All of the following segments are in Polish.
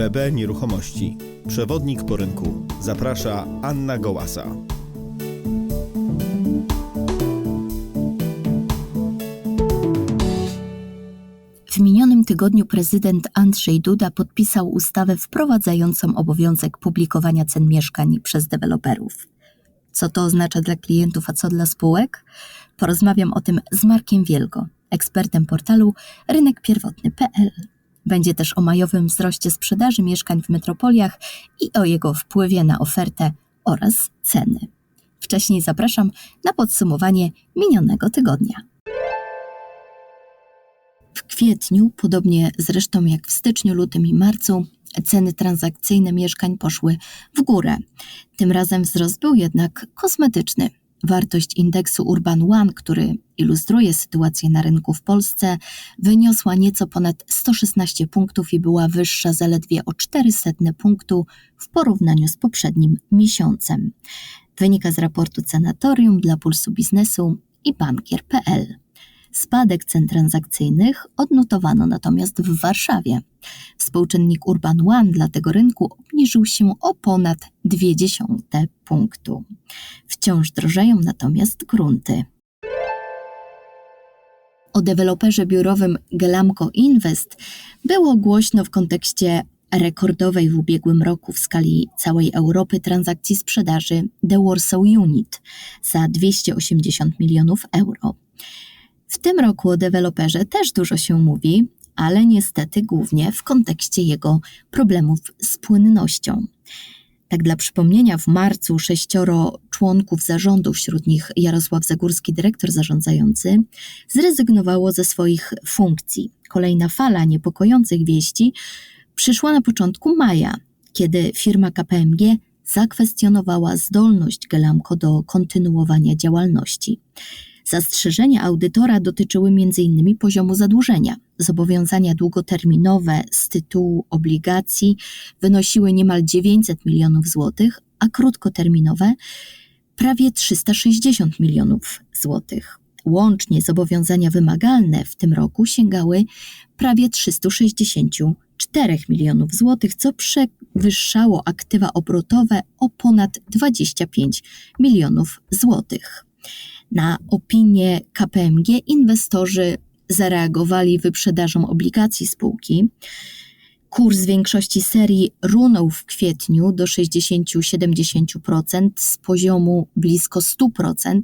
PB Nieruchomości. Przewodnik po rynku. Zaprasza Anna Gołasa. W minionym tygodniu prezydent Andrzej Duda podpisał ustawę wprowadzającą obowiązek publikowania cen mieszkań przez deweloperów. Co to oznacza dla klientów, a co dla spółek? Porozmawiam o tym z Markiem Wielgo, ekspertem portalu rynekpierwotny.pl. Będzie też o majowym wzroście sprzedaży mieszkań w metropoliach i o jego wpływie na ofertę oraz ceny. Wcześniej zapraszam na podsumowanie minionego tygodnia. W kwietniu, podobnie zresztą jak w styczniu, lutym i marcu, ceny transakcyjne mieszkań poszły w górę. Tym razem wzrost był jednak kosmetyczny. Wartość indeksu Urban One, który ilustruje sytuację na rynku w Polsce, wyniosła nieco ponad 116 punktów i była wyższa zaledwie o 400 punktu w porównaniu z poprzednim miesiącem. Wynika z raportu Cenatorium dla Pulsu Biznesu i bankier.pl. Spadek cen transakcyjnych odnotowano natomiast w Warszawie. Współczynnik Urban One dla tego rynku obniżył się o ponad 0,2 punktu. Wciąż drożeją natomiast grunty. O deweloperze biurowym Glamco Invest było głośno w kontekście rekordowej w ubiegłym roku w skali całej Europy transakcji sprzedaży The Warsaw Unit za 280 milionów euro. W tym roku o deweloperze też dużo się mówi, ale niestety głównie w kontekście jego problemów z płynnością. Tak dla przypomnienia, w marcu sześcioro członków zarządu, wśród nich Jarosław Zagórski, dyrektor zarządzający, zrezygnowało ze swoich funkcji. Kolejna fala niepokojących wieści przyszła na początku maja, kiedy firma KPMG zakwestionowała zdolność Gelamco do kontynuowania działalności. Zastrzeżenia audytora dotyczyły m.in. poziomu zadłużenia. Zobowiązania długoterminowe z tytułu obligacji wynosiły niemal 900 milionów złotych, a krótkoterminowe prawie 360 milionów złotych. Łącznie zobowiązania wymagalne w tym roku sięgały prawie 364 milionów złotych, co przewyższało aktywa obrotowe o ponad 25 milionów złotych. Na opinię KPMG inwestorzy zareagowali wyprzedażą obligacji spółki. Kurs większości serii runął w kwietniu do 60-70% z poziomu blisko 100%,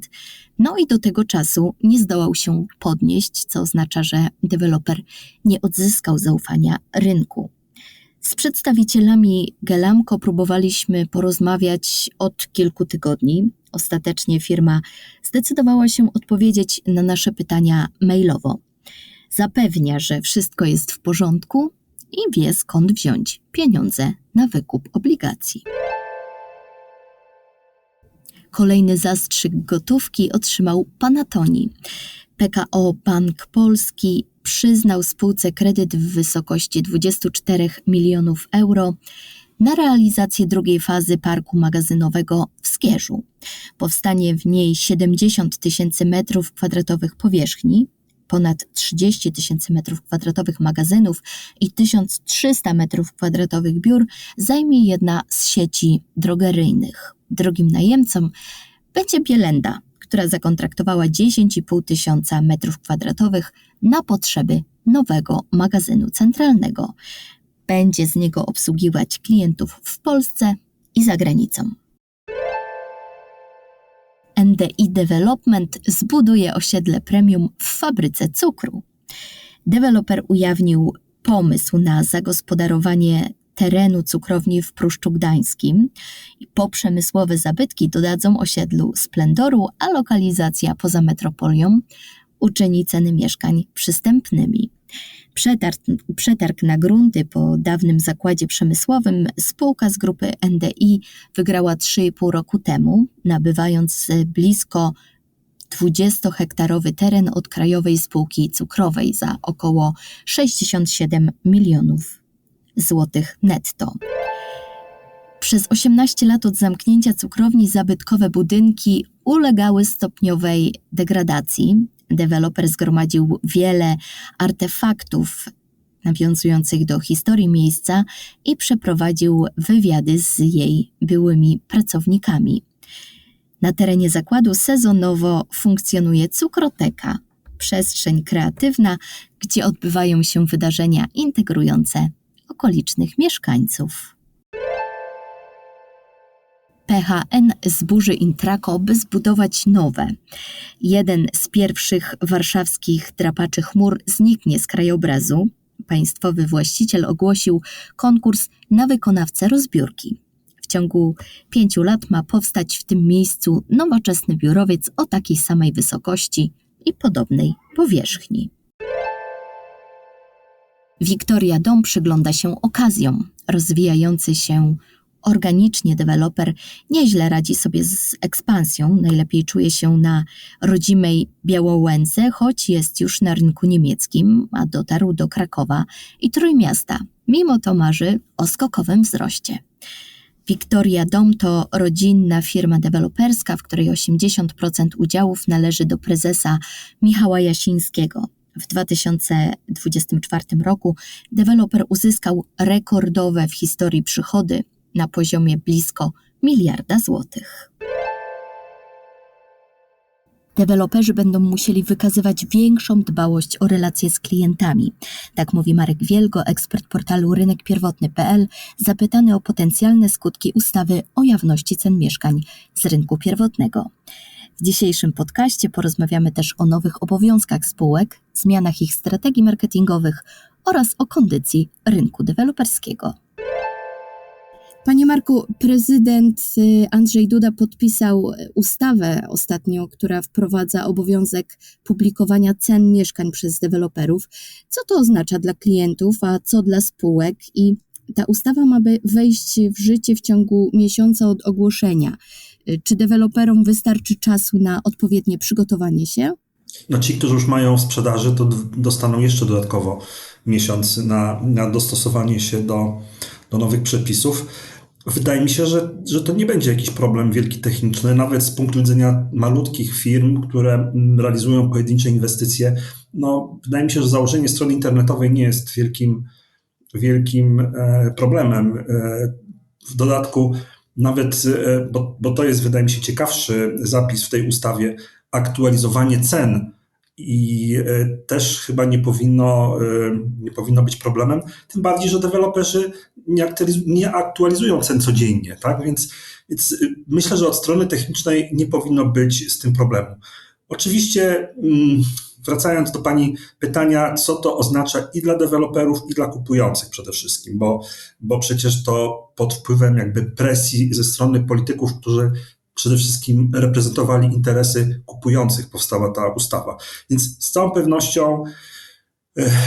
no i do tego czasu nie zdołał się podnieść, co oznacza, że deweloper nie odzyskał zaufania rynku. Z przedstawicielami Gelamco próbowaliśmy porozmawiać od kilku tygodni. Ostatecznie firma zdecydowała się odpowiedzieć na nasze pytania mailowo. Zapewnia, że wszystko jest w porządku i wie skąd wziąć pieniądze na wykup obligacji. Kolejny zastrzyk gotówki otrzymał Panatoni. PKO Bank Polski przyznał spółce kredyt w wysokości 24 milionów euro na realizację drugiej fazy parku magazynowego w Skierzu. Powstanie w niej 70 tysięcy metrów kwadratowych powierzchni, ponad 30 tysięcy metrów kwadratowych magazynów i 1300 metrów kwadratowych biur zajmie jedna z sieci drogeryjnych. Drugim najemcą będzie Bielenda, która zakontraktowała 10,5 tysiąca metrów kwadratowych na potrzeby nowego magazynu centralnego. Będzie z niego obsługiwać klientów w Polsce i za granicą. NDI Development zbuduje osiedle premium w fabryce cukru. Deweloper ujawnił pomysł na zagospodarowanie terenu cukrowni w Pruszczu Gdańskim. Poprzemysłowe zabytki dodadzą osiedlu splendoru, a lokalizacja poza metropolią uczyni ceny mieszkań przystępnymi. Przetarg, przetarg na grunty po dawnym zakładzie przemysłowym spółka z grupy NDI wygrała 3,5 roku temu, nabywając blisko 20-hektarowy teren od krajowej spółki cukrowej za około 67 milionów złotych netto. Przez 18 lat od zamknięcia cukrowni zabytkowe budynki ulegały stopniowej degradacji. Deweloper zgromadził wiele artefaktów nawiązujących do historii miejsca i przeprowadził wywiady z jej byłymi pracownikami. Na terenie zakładu sezonowo funkcjonuje cukroteka, przestrzeń kreatywna, gdzie odbywają się wydarzenia integrujące okolicznych mieszkańców. PHN zburzy Intrako, by zbudować nowe. Jeden z pierwszych warszawskich drapaczy chmur zniknie z krajobrazu. Państwowy właściciel ogłosił konkurs na wykonawcę rozbiórki. W ciągu pięciu lat ma powstać w tym miejscu nowoczesny biurowiec o takiej samej wysokości i podobnej powierzchni. Wiktoria Dom przygląda się okazjom. Rozwijający się organicznie deweloper nieźle radzi sobie z ekspansją. Najlepiej czuje się na rodzimej Białołęce, choć jest już na rynku niemieckim, a dotarł do Krakowa i Trójmiasta. Mimo to marzy o skokowym wzroście. Wiktoria Dom to rodzinna firma deweloperska, w której 80% udziałów należy do prezesa Michała Jasińskiego. W 2024 roku deweloper uzyskał rekordowe w historii przychody na poziomie blisko miliarda złotych. Deweloperzy będą musieli wykazywać większą dbałość o relacje z klientami. Tak mówi Marek Wielgo, ekspert portalu rynekpierwotny.pl, zapytany o potencjalne skutki ustawy o jawności cen mieszkań z rynku pierwotnego. W dzisiejszym podcaście porozmawiamy też o nowych obowiązkach spółek, zmianach ich strategii marketingowych oraz o kondycji rynku deweloperskiego. Panie Marku, prezydent y, Andrzej Duda podpisał ustawę ostatnio, która wprowadza obowiązek publikowania cen mieszkań przez deweloperów. Co to oznacza dla klientów, a co dla spółek? I ta ustawa ma wejść w życie w ciągu miesiąca od ogłoszenia. Y, Czy deweloperom wystarczy czasu na odpowiednie przygotowanie się? No ci, którzy już mają w sprzedaży, to dostaną jeszcze dodatkowo miesiąc na, na dostosowanie się do, do nowych przepisów. Wydaje mi się, że, że to nie będzie jakiś problem wielki techniczny, nawet z punktu widzenia malutkich firm, które mm, realizują pojedyncze inwestycje. No, wydaje mi się, że założenie strony internetowej nie jest wielkim, wielkim e, problemem. E, w dodatku, nawet, e, bo, bo to jest, wydaje mi się, ciekawszy zapis w tej ustawie, aktualizowanie cen i e, też chyba nie powinno, e, nie powinno być problemem, tym bardziej, że deweloperzy nie, aktualiz- nie aktualizują cen codziennie, tak? Więc, więc myślę, że od strony technicznej nie powinno być z tym problemu. Oczywiście, mm, wracając do Pani pytania, co to oznacza i dla deweloperów, i dla kupujących przede wszystkim, bo, bo przecież to pod wpływem jakby presji ze strony polityków, którzy przede wszystkim reprezentowali interesy kupujących, powstała ta ustawa. Więc z całą pewnością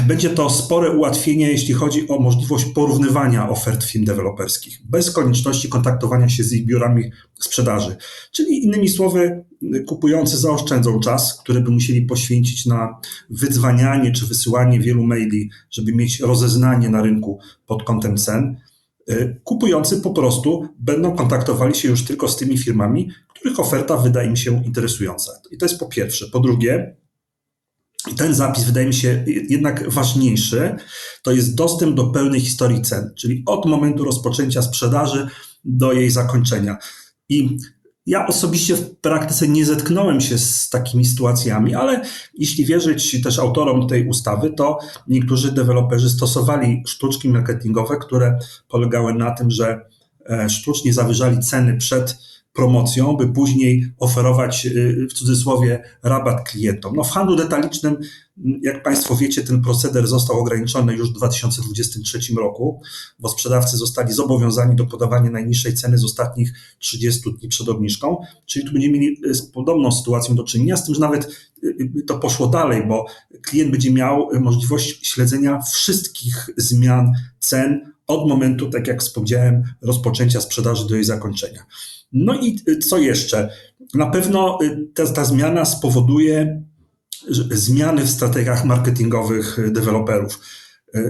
będzie to spore ułatwienie, jeśli chodzi o możliwość porównywania ofert firm deweloperskich, bez konieczności kontaktowania się z ich biurami sprzedaży. Czyli innymi słowy, kupujący zaoszczędzą czas, który by musieli poświęcić na wydzwanianie czy wysyłanie wielu maili, żeby mieć rozeznanie na rynku pod kątem cen. Y, Kupujący po prostu będą kontaktowali się już tylko z tymi firmami, których oferta wydaje im się interesująca. I to jest po pierwsze. Po drugie, i ten zapis wydaje mi się jednak ważniejszy, to jest dostęp do pełnej historii cen, czyli od momentu rozpoczęcia sprzedaży do jej zakończenia. I ja osobiście w praktyce nie zetknąłem się z takimi sytuacjami, ale jeśli wierzyć też autorom tej ustawy, to niektórzy deweloperzy stosowali sztuczki marketingowe, które polegały na tym, że e, sztucznie zawyżali ceny przed promocją, by później oferować y, w cudzysłowie rabat klientom. No w handlu detalicznym, m, jak Państwo wiecie, ten proceder został ograniczony już w 2023 roku, bo sprzedawcy zostali zobowiązani do podawania najniższej ceny z ostatnich 30 dni przed obniżką, czyli tu będziemy mieli y, z podobną sytuacją do czynienia, z tym, że nawet y, to poszło dalej, bo klient będzie miał możliwość śledzenia wszystkich zmian cen od momentu, tak jak wspomniałem, rozpoczęcia sprzedaży do jej zakończenia. No i y, co jeszcze? Na pewno y, ta, ta zmiana spowoduje zmiany w strategiach marketingowych y, deweloperów,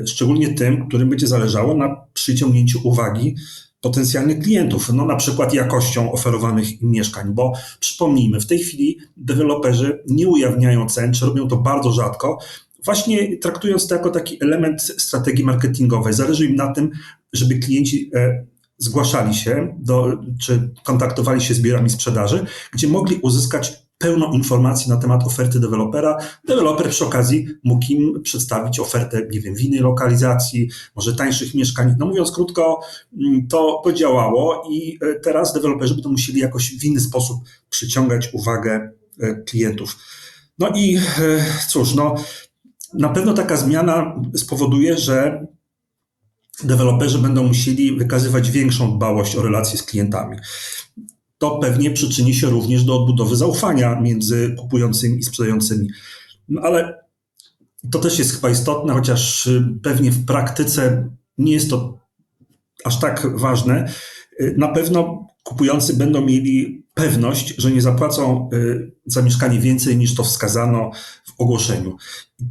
szczególnie tym, którym będzie zależało na przyciągnięciu uwagi potencjalnych klientów, no na przykład jakością oferowanych im mieszkań, bo przypomnijmy, w tej chwili deweloperzy nie ujawniają cen, czy robią to bardzo rzadko, właśnie traktując to jako taki element strategii marketingowej. Zależy im na tym, żeby klienci e, zgłaszali się do, czy kontaktowali się z biurami sprzedaży, gdzie mogli uzyskać pełną informację na temat oferty dewelopera. Deweloper przy okazji mógł im przedstawić ofertę, nie wiem, w innej lokalizacji, może tańszych mieszkań. No mówiąc krótko, mm, to podziałało i e, teraz deweloperzy będą musieli jakoś w inny sposób przyciągać uwagę e, klientów. No i e, cóż, no na pewno taka zmiana spowoduje, że deweloperzy będą musieli wykazywać większą dbałość o relacje z klientami. To pewnie przyczyni się również do odbudowy zaufania między kupującymi i sprzedającymi. No ale to też jest chyba istotne, chociaż y, pewnie w praktyce nie jest to aż tak ważne. Y, Na pewno kupujący będą mieli pewność, że nie zapłacą y, za mieszkanie więcej niż to wskazano w ogłoszeniu.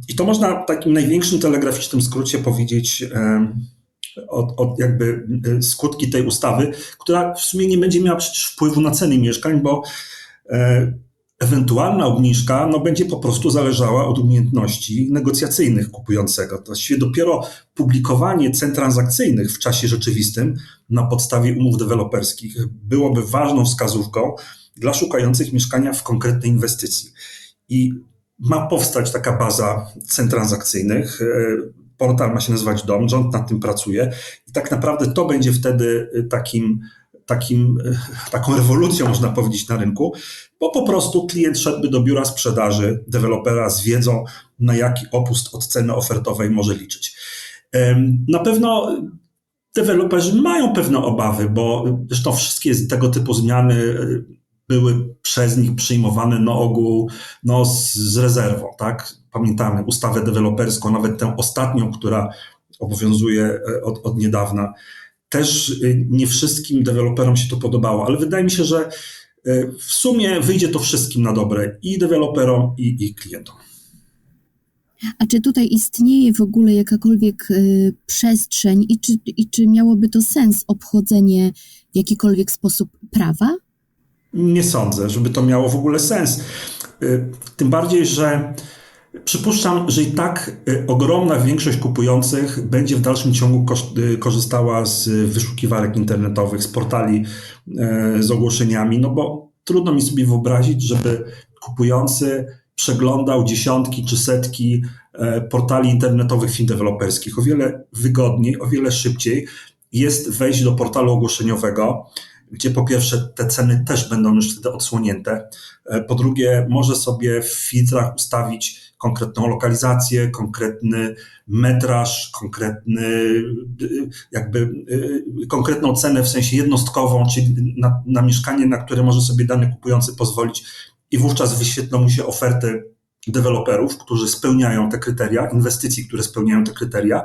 I to można w takim największym telegraficznym skrócie powiedzieć em, od, od jakby y, skutki tej ustawy, która w sumie nie będzie miała przecież wpływu na ceny mieszkań, bo e, ewentualna obniżka no, będzie po prostu zależała od umiejętności negocjacyjnych kupującego. To właściwie dopiero publikowanie cen transakcyjnych w czasie rzeczywistym na podstawie umów deweloperskich byłoby ważną wskazówką dla szukających mieszkania w konkretnej inwestycji. I ma powstać taka baza cen transakcyjnych. Portal ma się nazywać Dom, rząd nad tym pracuje i tak naprawdę to będzie wtedy y, takim, takim, y, taką rewolucją, można powiedzieć, na rynku, bo po prostu klient szedłby do biura sprzedaży dewelopera z wiedzą, na jaki opust od ceny ofertowej może liczyć. Na pewno deweloperzy mają pewne obawy, bo zresztą wszystkie tego typu zmiany y, były przez nich przyjmowane na ogół no, z, z rezerwą. Tak? Pamiętamy ustawę deweloperską, nawet tę ostatnią, która obowiązuje e, od, od niedawna. Też y, nie wszystkim deweloperom się to podobało, ale wydaje mi się, że y, w sumie wyjdzie to wszystkim na dobre i deweloperom, i, i klientom. A czy tutaj istnieje w ogóle jakakolwiek y, przestrzeń i czy, i czy miałoby to sens obchodzenie w jakikolwiek sposób prawa? Nie sądzę, żeby to miało w ogóle sens. Y, Tym bardziej, że przypuszczam, że i tak y, ogromna większość kupujących będzie w dalszym ciągu y, korzystała z wyszukiwarek internetowych, z portali y, z ogłoszeniami, no bo trudno mi sobie wyobrazić, żeby kupujący przeglądał dziesiątki czy setki portali internetowych firm deweloperskich. O wiele wygodniej, o wiele szybciej jest wejść do portalu ogłoszeniowego, gdzie po pierwsze te ceny też będą już wtedy odsłonięte. Po drugie, może sobie w filtrach ustawić konkretną lokalizację, konkretny metraż, konkretny, y, jakby y, konkretną cenę w sensie jednostkową, czyli na, na mieszkanie, na które może sobie dany kupujący pozwolić i wówczas wyświetlą mu się oferty deweloperów, którzy spełniają te kryteria, inwestycji, które spełniają te kryteria.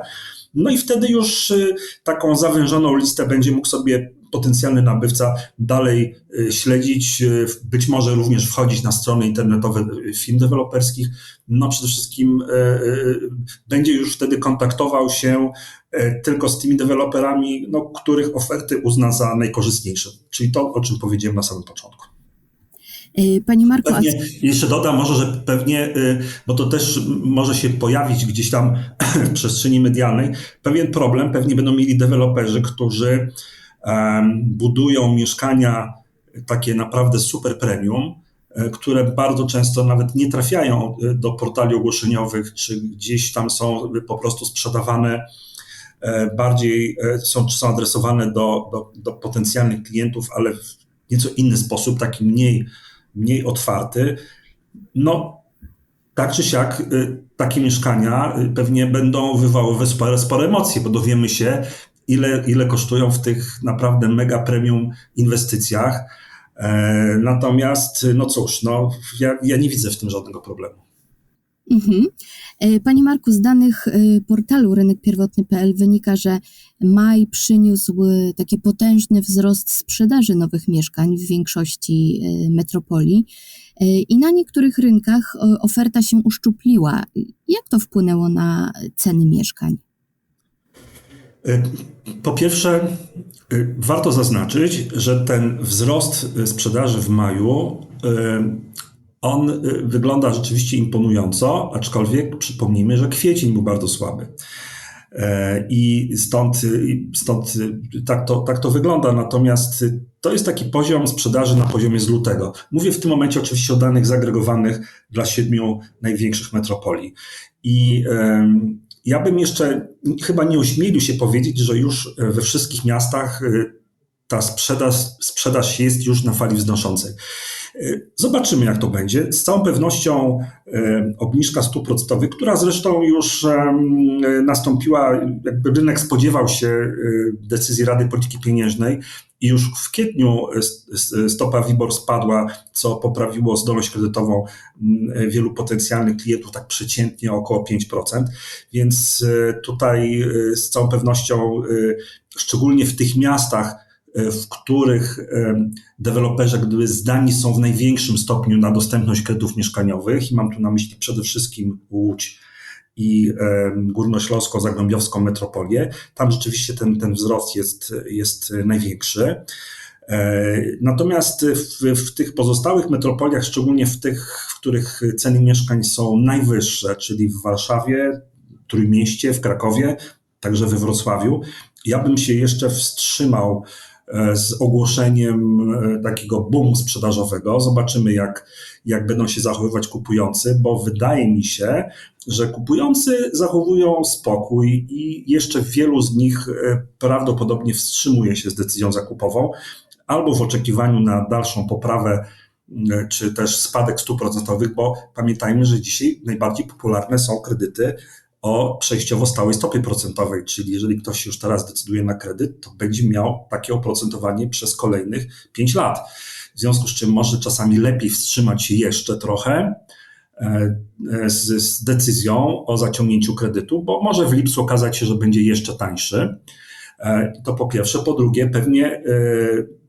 No i wtedy już y, taką zawężoną listę będzie mógł sobie potencjalny nabywca dalej y, śledzić, y, być może również wchodzić na strony internetowe y, firm deweloperskich. No przede wszystkim będzie już wtedy kontaktował się tylko z tymi deweloperami, no, których oferty uzna za najkorzystniejsze. Czyli to, o czym powiedziałem na samym początku. Panie Marku, Pewnie, jeszcze dodam może, że pewnie, bo to też może się pojawić gdzieś tam w przestrzeni medialnej, pewien problem pewnie będą mieli deweloperzy, którzy budują mieszkania takie naprawdę super premium, e, które bardzo często nawet nie trafiają e, do portali ogłoszeniowych, czy gdzieś tam są po prostu sprzedawane e, bardziej, są, są adresowane do, do, do potencjalnych klientów, ale w nieco inny sposób, taki mniej, mniej otwarty. No, tak czy siak, takie mieszkania pewnie będą wywoływać spore, spore emocje, bo dowiemy się, ile, ile kosztują w tych naprawdę mega premium inwestycjach. E, Natomiast, no cóż, no, ja, ja nie widzę w tym żadnego problemu. Mhm. E, Panie Marku, z danych e, portalu rynekpierwotny.pl wynika, że maj przyniósł taki potężny wzrost sprzedaży nowych mieszkań w większości metropolii i na niektórych rynkach oferta się uszczupliła. Jak to wpłynęło na ceny mieszkań? Y, Po pierwsze, y, warto zaznaczyć, że ten wzrost y, sprzedaży w maju on wygląda rzeczywiście imponująco, aczkolwiek przypomnijmy, że kwiecień był bardzo słaby. I stąd, stąd tak, to, tak to wygląda. Natomiast to jest taki poziom sprzedaży na poziomie z lutego. Mówię w tym momencie oczywiście o danych zagregowanych dla siedmiu największych metropolii. I ja bym jeszcze chyba nie ośmielił się powiedzieć, że już we wszystkich miastach y, ta sprzedaż, sprzedaż jest już na fali wznoszącej. Y, Zobaczymy, jak to będzie. Z całą pewnością obniżka stóp procentowych, która zresztą już nastąpiła, jakby rynek spodziewał się decyzji Rady Polityki Pieniężnej i już w kwietniu stopa WIBOR spadła, co poprawiło zdolność kredytową mm, wielu potencjalnych klientów tak przeciętnie około 5%. Więc y, tutaj y, z całą pewnością, y, szczególnie w tych miastach, w których deweloperzy gdyby zdani są w największym stopniu na dostępność kredytów mieszkaniowych i mam tu na myśli przede wszystkim Łódź i Górnośląsko-Zagłębiowską metropolię, tam rzeczywiście ten, ten wzrost jest, jest największy. E, Natomiast w, w tych pozostałych metropoliach, szczególnie w tych, w których ceny mieszkań są najwyższe, czyli w Warszawie, Trójmieście, w Krakowie, także we Wrocławiu, ja bym się jeszcze wstrzymał z ogłoszeniem e, takiego boomu sprzedażowego. Zobaczymy, jak, jak będą się zachowywać kupujący, bo wydaje mi się, że kupujący zachowują spokój i jeszcze wielu z nich e, prawdopodobnie wstrzymuje się z decyzją zakupową, albo w oczekiwaniu na dalszą poprawę czy też spadek stóp procentowych, bo pamiętajmy, że dzisiaj najbardziej popularne są kredyty o przejściowo stałej stopie procentowej, czyli jeżeli ktoś już teraz decyduje na kredyt, to będzie miał takie oprocentowanie przez kolejnych 5 lat. W związku z czym może czasami lepiej wstrzymać się jeszcze trochę e, e, z, z decyzją o zaciągnięciu kredytu, bo może w lipcu okazać się, że będzie jeszcze tańszy. E, To po pierwsze. Po drugie, pewnie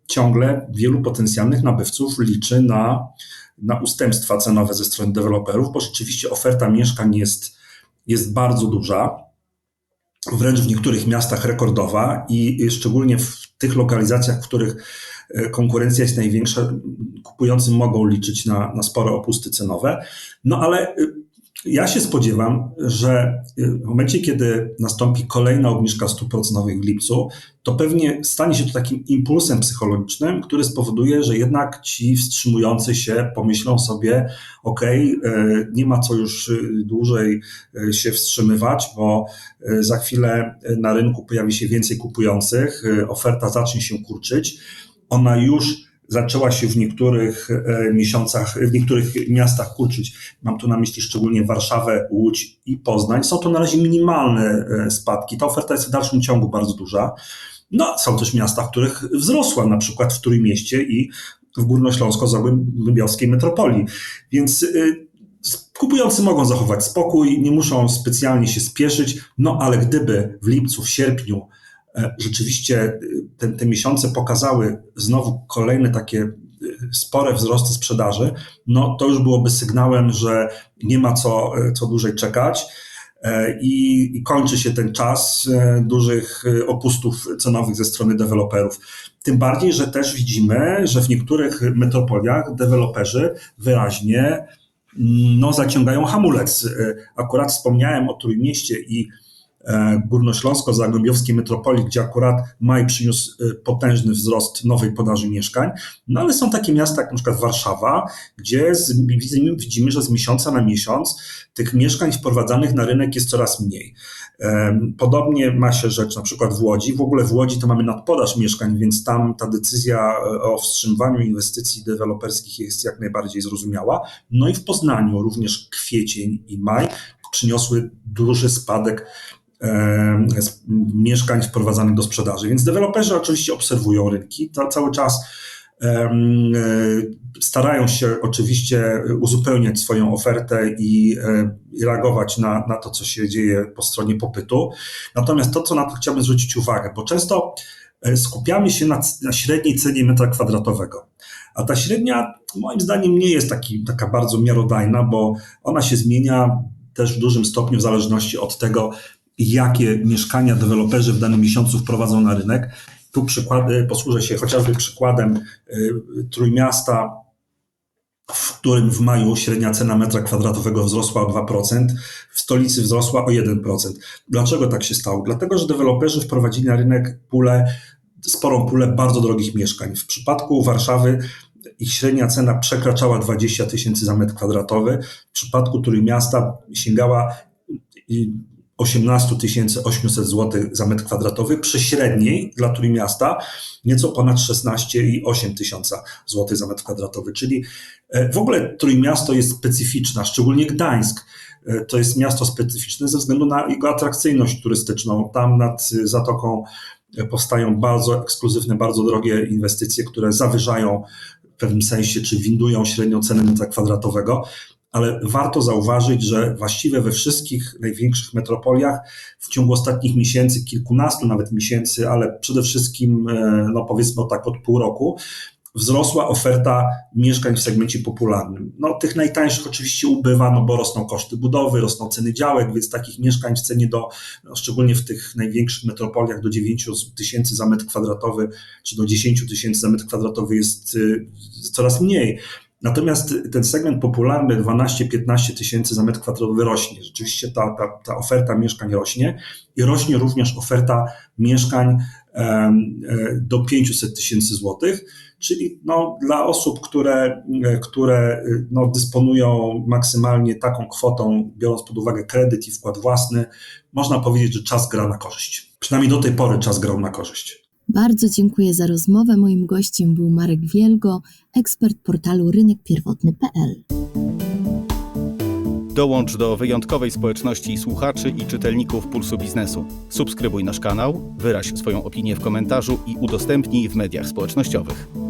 ciągle wielu potencjalnych nabywców liczy na, na ustępstwa cenowe ze strony deweloperów, bo rzeczywiście oferta mieszkań jest, jest bardzo duża, wręcz w niektórych miastach rekordowa i szczególnie w tych lokalizacjach, w których e, konkurencja jest największa, kupujący mogą liczyć na, na spore opusty cenowe. No ale y, ja się spodziewam, że y, w momencie, kiedy nastąpi kolejna obniżka stóp procentowych w lipcu, to pewnie stanie się to takim impulsem psychologicznym, który spowoduje, że jednak ci wstrzymujący się pomyślą sobie, ok, nie ma co już y, dłużej y, się wstrzymywać, bo za chwilę na rynku pojawi się więcej kupujących, oferta zacznie się kurczyć. Ona już zaczęła się w niektórych e, miesiącach, w niektórych miastach kurczyć. Mam tu na myśli szczególnie Warszawę, Łódź i Poznań. Są to na razie minimalne e, spadki. Ta oferta jest w dalszym ciągu bardzo duża. No, są też miasta, w których wzrosła, na przykład w Trójmieście i w Górnośląsko-Zagłębiowskiej metropolii. Więc y, kupujący mogą zachować spokój, nie muszą specjalnie się spieszyć, no ale gdyby w lipcu, w sierpniu e, rzeczywiście y, te, te miesiące pokazały znowu kolejne takie y, spore wzrosty sprzedaży, no to już byłoby sygnałem, że nie ma co, e, co dłużej czekać. E, I, I kończy się ten czas e, dużych e, opustów cenowych ze strony deweloperów. Tym bardziej, że też widzimy, że w niektórych metropoliach deweloperzy wyraźnie mm, no, zaciągają hamulec. E, Akurat wspomniałem o Trójmieście i e, Górnośląsko-Zagłębiowskiej metropolii, gdzie akurat maj przyniósł e, potężny wzrost nowej podaży mieszkań, no ale są takie miasta jak przykład Warszawa, gdzie z, widzimy, widzimy, że z miesiąca na miesiąc tych mieszkań wprowadzanych na rynek jest coraz mniej. Podobnie ma się rzecz na przykład w Łodzi. W ogóle w Łodzi to mamy nadpodaż mieszkań, więc tam ta decyzja e, o wstrzymywaniu inwestycji deweloperskich jest jak najbardziej zrozumiała. No i w Poznaniu również kwiecień i maj przyniosły duży spadek mieszkań wprowadzanych do sprzedaży. Więc deweloperzy oczywiście obserwują rynki ta, cały czas. em, e, Starają się oczywiście uzupełniać swoją ofertę i, e, i reagować na, na to, co się dzieje po stronie popytu. Natomiast to, co na to chciałbym zwrócić uwagę, bo często e, skupiamy się na, na średniej cenie metra kwadratowego. A ta średnia, moim zdaniem, nie jest taki, taka bardzo miarodajna, bo ona się zmienia też w dużym stopniu w zależności od tego, jakie mieszkania deweloperzy w danym miesiącu wprowadzą na rynek. Tu przykłady, posłużę się chociażby przykładem y, Trójmiasta, w którym w maju średnia cena metra kwadratowego wzrosła o 2%, w stolicy wzrosła o 1%. Dlaczego tak się stało? Dlatego, że deweloperzy wprowadzili na rynek pulę, sporą pulę bardzo drogich mieszkań. W przypadku Warszawy ich średnia cena przekraczała 20 tysięcy za metr kwadratowy, w przypadku Trójmiasta sięgała 18 800 zł za metr kwadratowy, przy średniej dla Trójmiasta nieco ponad 16,8 tysiąca zł za metr kwadratowy, czyli e, w ogóle Trójmiasto jest specyficzne, szczególnie Gdańsk. E, To jest miasto specyficzne ze względu na jego atrakcyjność turystyczną. Tam nad y, zatoką e, powstają bardzo ekskluzywne, bardzo drogie inwestycje, które zawyżają w pewnym sensie, czy windują średnią cenę metra kwadratowego ale warto zauważyć, że właściwie we wszystkich największych metropoliach w ciągu ostatnich miesięcy, kilkunastu nawet miesięcy, ale przede wszystkim, e, no powiedzmy tak od pół roku, wzrosła oferta mieszkań w segmencie popularnym. No, tych najtańszych oczywiście ubywa, no bo rosną koszty budowy, rosną ceny działek, więc takich mieszkań w cenie do, no, szczególnie w tych największych metropoliach, do 9 tysięcy za metr kwadratowy, czy do 10 tysięcy za metr kwadratowy jest y, coraz mniej. Natomiast ten segment popularny 12-15 tysięcy za metr kwadratowy rośnie. Rzeczywiście ta, ta, ta oferta mieszkań rośnie i rośnie również oferta mieszkań e, do 500 tysięcy złotych, czyli no, dla osób, które, e, które no, dysponują maksymalnie taką kwotą, biorąc pod uwagę kredyt i wkład własny, można powiedzieć, że czas gra na korzyść. Przynajmniej do tej pory czas grał na korzyść. Bardzo dziękuję za rozmowę. Moim gościem był Marek Wielgo, ekspert portalu rynekpierwotny.pl. Dołącz do wyjątkowej społeczności słuchaczy i czytelników Pulsu Biznesu. Subskrybuj nasz kanał, wyraź swoją opinię w komentarzu i udostępnij w mediach społecznościowych.